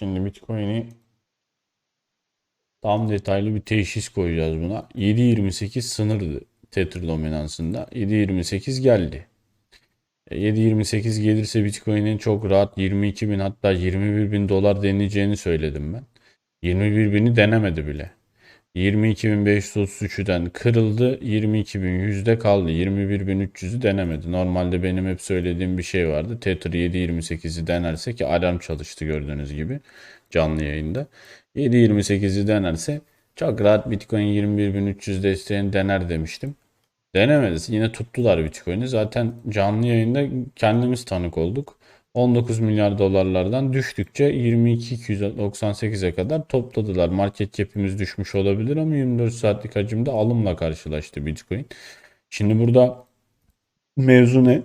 Şimdi Bitcoin'i tam detaylı bir teşhis koyacağız buna. 7.28 sınırdı Tether dominansında. 7.28 geldi. E, 7.28 gelirse Bitcoin'in çok rahat 22 bin hatta 21 bin dolar deneyeceğini söyledim ben. 21 bini denemedi bile. 22.533'den kırıldı. 22.100'de kaldı. 21.300'ü denemedi. Normalde benim hep söylediğim bir şey vardı. Tether 7.28'i denerse ki alarm çalıştı gördüğünüz gibi canlı yayında. 7.28'i denerse çok rahat Bitcoin 21.300 desteğini dener demiştim. Denemedi. Yine tuttular Bitcoin'i. Zaten canlı yayında kendimiz tanık olduk. 19 milyar dolarlardan düştükçe 22.298'e kadar topladılar. Market cap'imiz düşmüş olabilir ama 24 saatlik hacimde alımla karşılaştı Bitcoin. Şimdi burada mevzu ne?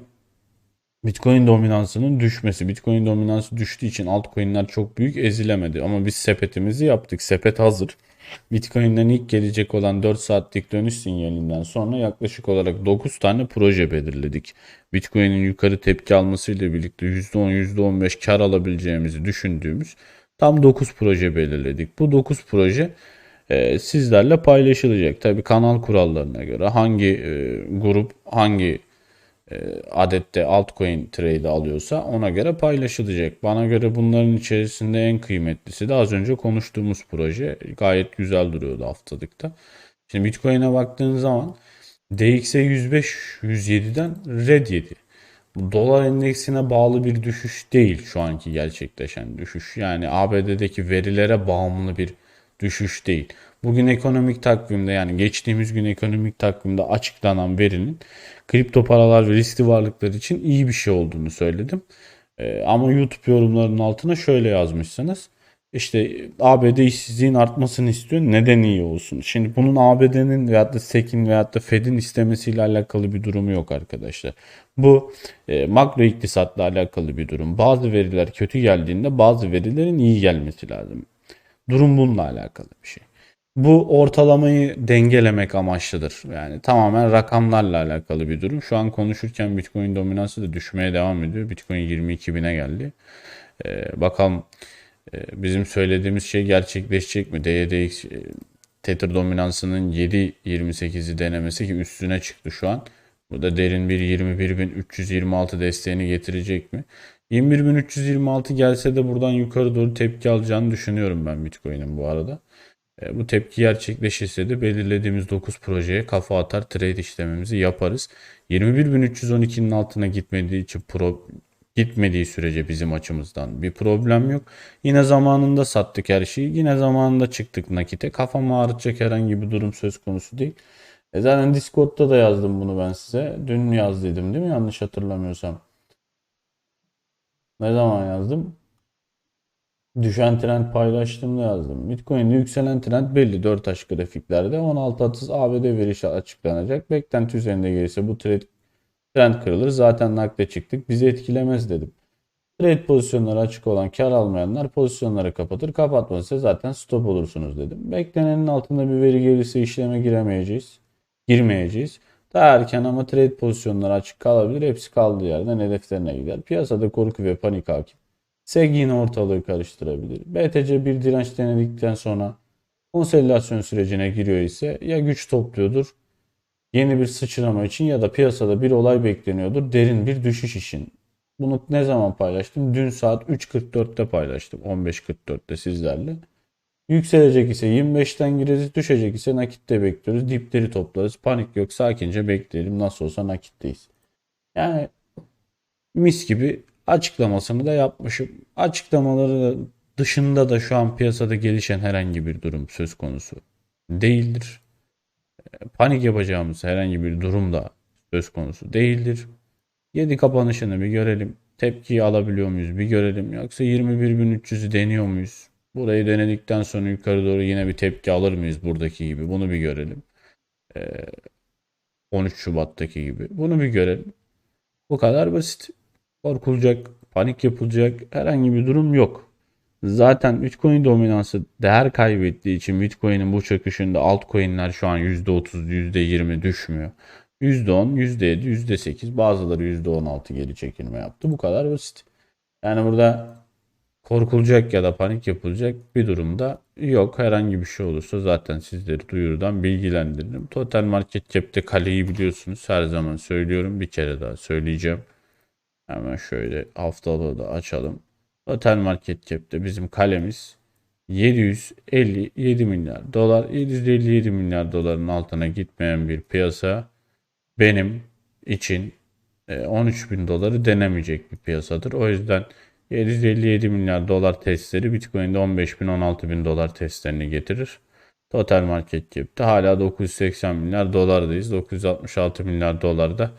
Bitcoin dominansının düşmesi. Bitcoin dominansı düştüğü için altcoin'ler çok büyük ezilemedi. Ama biz sepetimizi yaptık. Sepet hazır. Bitcoin'den ilk gelecek olan 4 saatlik dönüş sinyalinden sonra yaklaşık olarak 9 tane proje belirledik. Bitcoin'in yukarı tepki almasıyla birlikte %10 %15 kar alabileceğimizi düşündüğümüz tam 9 proje belirledik. Bu 9 proje e, sizlerle paylaşılacak. Tabi kanal kurallarına göre hangi e, grup hangi adette altcoin trade alıyorsa ona göre paylaşılacak. Bana göre bunların içerisinde en kıymetlisi de az önce konuştuğumuz proje. Gayet güzel duruyordu haftalıkta. Şimdi Bitcoin'e baktığın zaman DX'e 105 107'den red yedi. Dolar endeksine bağlı bir düşüş değil şu anki gerçekleşen düşüş. Yani ABD'deki verilere bağımlı bir düşüş değil. Bugün ekonomik takvimde yani geçtiğimiz gün ekonomik takvimde açıklanan verinin kripto paralar ve riskli varlıklar için iyi bir şey olduğunu söyledim. Ee, ama YouTube yorumlarının altına şöyle yazmışsınız. İşte ABD işsizliğin artmasını istiyor. Neden iyi olsun? Şimdi bunun ABD'nin veyahut da SEC'in veyahut da Fed'in istemesiyle alakalı bir durumu yok arkadaşlar. Bu e, makro iktisatla alakalı bir durum. Bazı veriler kötü geldiğinde bazı verilerin iyi gelmesi lazım. Durum bununla alakalı bir şey. Bu ortalamayı dengelemek amaçlıdır. Yani tamamen rakamlarla alakalı bir durum. Şu an konuşurken Bitcoin dominansı da düşmeye devam ediyor. Bitcoin 22 bine geldi. Ee, bakalım e, bizim söylediğimiz şey gerçekleşecek mi? DYDX e, Tether dominansının 7.28'i denemesi ki üstüne çıktı şu an. Bu da derin bir 21.326 desteğini getirecek mi? 21.326 gelse de buradan yukarı doğru tepki alacağını düşünüyorum ben Bitcoin'in bu arada. E, bu tepki gerçekleşirse de belirlediğimiz 9 projeye kafa atar trade işlememizi yaparız. 21.312'nin altına gitmediği için pro, gitmediği sürece bizim açımızdan bir problem yok. Yine zamanında sattık her şeyi. Yine zamanında çıktık nakite. Kafamı ağrıtacak herhangi bir durum söz konusu değil. E zaten Discord'da da yazdım bunu ben size. Dün yazdıydım değil mi? Yanlış hatırlamıyorsam. Ne zaman yazdım? Düşen trend paylaştığımda yazdım. Bitcoin'de yükselen trend belli 4 taş grafiklerde. 16.30 ABD verişi açıklanacak. Beklenti üzerinde gelirse bu trend, trend kırılır. Zaten nakde çıktık. Bizi etkilemez dedim. Trade pozisyonları açık olan kar almayanlar pozisyonları kapatır. Kapatmazsa zaten stop olursunuz dedim. Beklenenin altında bir veri gelirse işleme giremeyeceğiz. Girmeyeceğiz. Daha erken ama trade pozisyonları açık kalabilir. Hepsi kaldığı yerden hedeflerine gider. Piyasada korku ve panik hakim. SEG ortalığı karıştırabilir. BTC bir direnç denedikten sonra konsolidasyon sürecine giriyor ise ya güç topluyordur yeni bir sıçrama için ya da piyasada bir olay bekleniyordur derin bir düşüş için. Bunu ne zaman paylaştım? Dün saat 3.44'te paylaştım. 15.44'te sizlerle. Yükselecek ise 25'ten gireriz. Düşecek ise nakitte bekliyoruz. Dipleri toplarız. Panik yok. Sakince bekleyelim. Nasıl olsa nakitteyiz. Yani mis gibi açıklamasını da yapmışım. Açıklamaları dışında da şu an piyasada gelişen herhangi bir durum söz konusu değildir. Panik yapacağımız herhangi bir durum da söz konusu değildir. 7 kapanışını bir görelim. Tepkiyi alabiliyor muyuz bir görelim. Yoksa 21.300'ü deniyor muyuz? Burayı denedikten sonra yukarı doğru yine bir tepki alır mıyız buradaki gibi? Bunu bir görelim. Ee, 13 Şubat'taki gibi. Bunu bir görelim. Bu kadar basit. Korkulacak, panik yapılacak herhangi bir durum yok. Zaten Bitcoin dominansı değer kaybettiği için Bitcoin'in bu çöküşünde altcoin'ler şu an %30, %20 düşmüyor. %10, %7, %8 bazıları %16 geri çekilme yaptı. Bu kadar basit. Yani burada korkulacak ya da panik yapılacak bir durumda yok. Herhangi bir şey olursa zaten sizleri duyurudan bilgilendiririm. Total Market Cap'te kaleyi biliyorsunuz. Her zaman söylüyorum. Bir kere daha söyleyeceğim. Hemen şöyle haftalığı da açalım. Total Market Cap'te bizim kalemiz 757 milyar dolar. 757 milyar doların altına gitmeyen bir piyasa benim için e, 13 bin doları denemeyecek bir piyasadır. O yüzden 757 milyar dolar testleri Bitcoin'de 15 bin 16 bin dolar testlerini getirir. Total market cap'te hala 980 milyar dolardayız. 966 milyar dolarda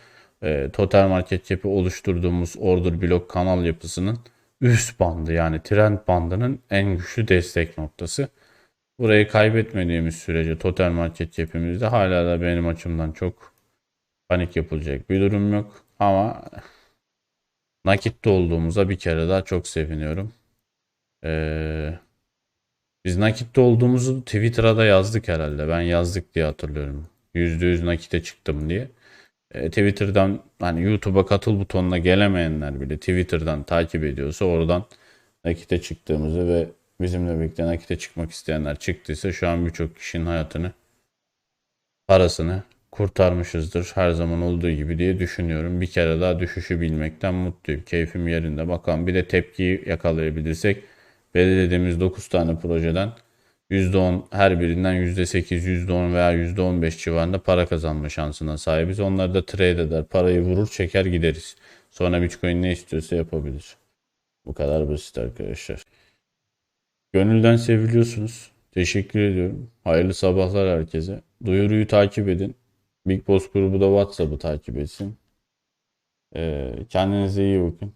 e, total market cap'i oluşturduğumuz order blok kanal yapısının üst bandı yani trend bandının en güçlü destek noktası. Burayı kaybetmediğimiz sürece total market cap'imizde hala da benim açımdan çok panik yapılacak bir durum yok. Ama nakitte olduğumuza bir kere daha çok seviniyorum. Ee, biz nakitte olduğumuzu Twitter'a da yazdık herhalde. Ben yazdık diye hatırlıyorum. %100 nakite çıktım diye. Ee, Twitter'dan hani YouTube'a katıl butonuna gelemeyenler bile Twitter'dan takip ediyorsa oradan nakite çıktığımızı ve bizimle birlikte nakite çıkmak isteyenler çıktıysa şu an birçok kişinin hayatını parasını kurtarmışızdır her zaman olduğu gibi diye düşünüyorum. Bir kere daha düşüşü bilmekten mutluyum. Keyfim yerinde. Bakalım bir de tepkiyi yakalayabilirsek belirlediğimiz 9 tane projeden %10 her birinden %8, %10 veya %15 civarında para kazanma şansına sahibiz. Onları da trade eder. Parayı vurur çeker gideriz. Sonra Bitcoin ne istiyorsa yapabilir. Bu kadar basit arkadaşlar. Gönülden seviliyorsunuz. Teşekkür ediyorum. Hayırlı sabahlar herkese. Duyuruyu takip edin. Big Boss grubu da WhatsApp'ı takip etsin. Ee, kendinize iyi bakın.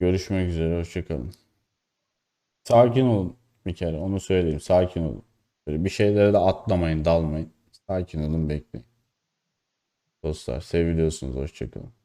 Görüşmek üzere. Hoşçakalın. Sakin olun bir kere. Onu söyleyeyim. Sakin olun. Böyle bir şeylere de atlamayın, dalmayın. Sakin olun, bekleyin. Dostlar seviliyorsunuz. Hoşçakalın.